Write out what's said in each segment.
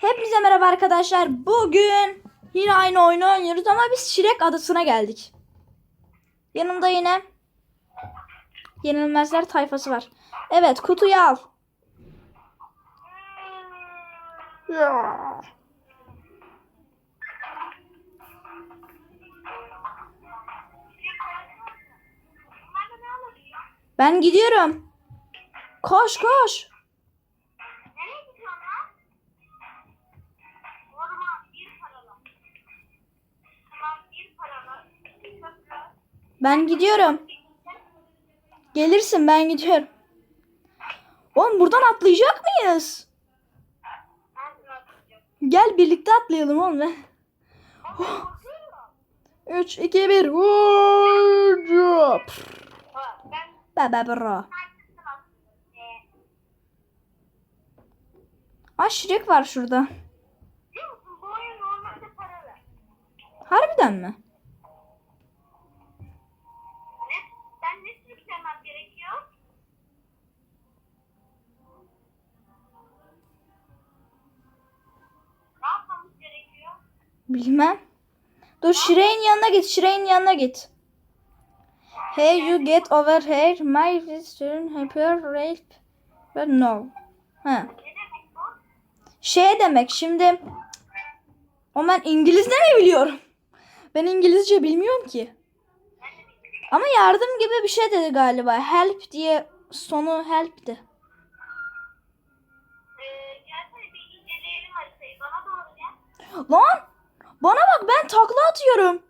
Hepinize merhaba arkadaşlar. Bugün yine aynı oyunu oynuyoruz ama biz Şirek adasına geldik. Yanımda yine Yenilmezler tayfası var. Evet kutuyu al. Ben gidiyorum. Koş koş. Ben gidiyorum. Gelirsin ben gidiyorum. Oğlum buradan atlayacak mıyız? Gel birlikte atlayalım oğlum. be. Korkuyorum. 3 2 1 Hop. Ha, Ben Baba bro. Aa Şirek var şurada. Harbiden mi? Bilmem. Dur Şirek'in yanına git. Şirek'in yanına git. Hey you get over here. My return hyper rape. But no. Ha. Ne? Şey demek şimdi o ben İngilizce mi biliyorum? Ben İngilizce bilmiyorum ki. Ama yardım gibi bir şey dedi galiba. Help diye sonu help'ti. Ee. Lan bana bak ben takla atıyorum.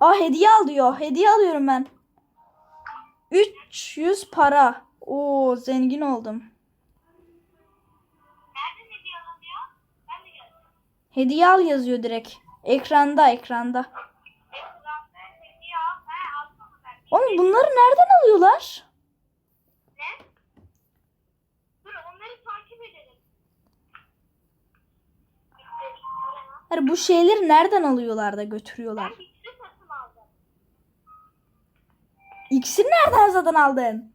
Aa hediye al diyor. Hediye alıyorum ben. 300 para. Oo zengin oldum. Hediye al yazıyor direkt. Ekranda ekranda. Oğlum bunları nereden alıyorlar? Ne? Dur onları takip edelim. Hayır bu şeyleri nereden alıyorlar da götürüyorlar? Ben güçlü satın aldım. İksir nereden zaten aldın?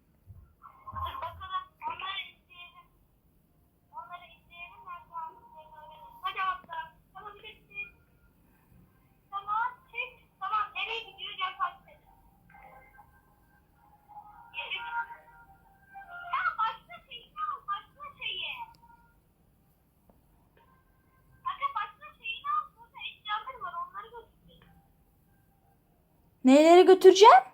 Neleri götüreceğim?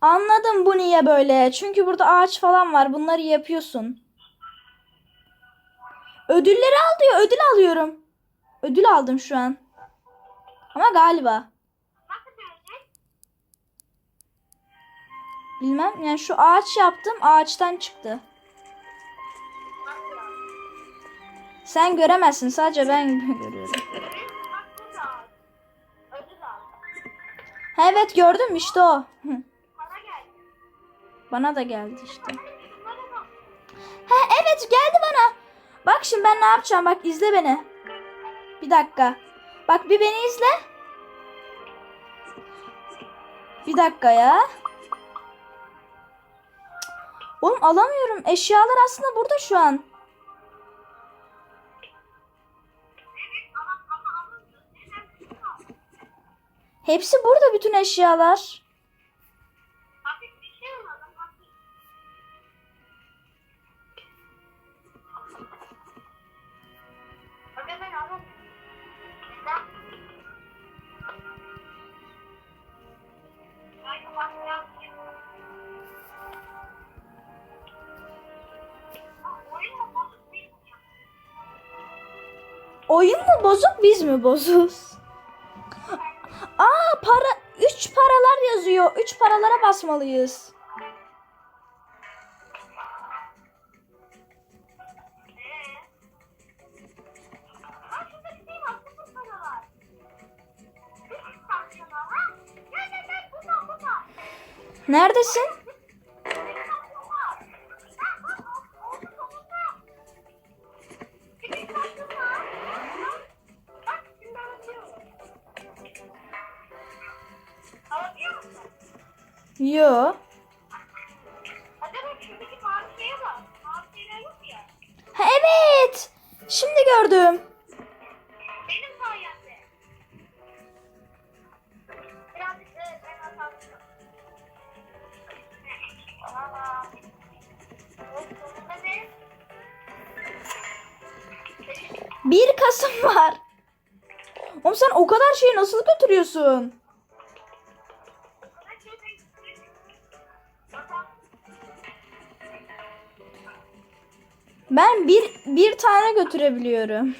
Anladım bu niye böyle. Çünkü burada ağaç falan var. Bunları yapıyorsun. Ödülleri al diyor. Ödül alıyorum. Ödül aldım şu an. Ama galiba. Bilmem. Yani şu ağaç yaptım. Ağaçtan çıktı. Sen göremezsin. Sadece ben görüyorum. Evet gördüm işte o. Bana da geldi işte. Ha evet geldi bana. Bak şimdi ben ne yapacağım bak izle beni. Bir dakika. Bak bir beni izle. Bir dakika ya. Oğlum alamıyorum. Eşyalar aslında burada şu an. Hepsi burada bütün eşyalar. Oyun mu bozuk biz mi bozuz? Aa para 3 paralar yazıyor. 3 paralara basmalıyız. Neredesin? Yo. Ha evet. Şimdi gördüm. Benim sayemde. Birazcık da ben hatalıyım. Aa. Sonunda ne? 1 Kasım var. Oğlum sen o kadar şeyi nasıl götürüyorsun? Ben bir bir tane götürebiliyorum.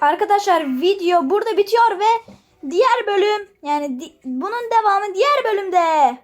Arkadaşlar video burada bitiyor ve diğer bölüm yani di- bunun devamı diğer bölümde.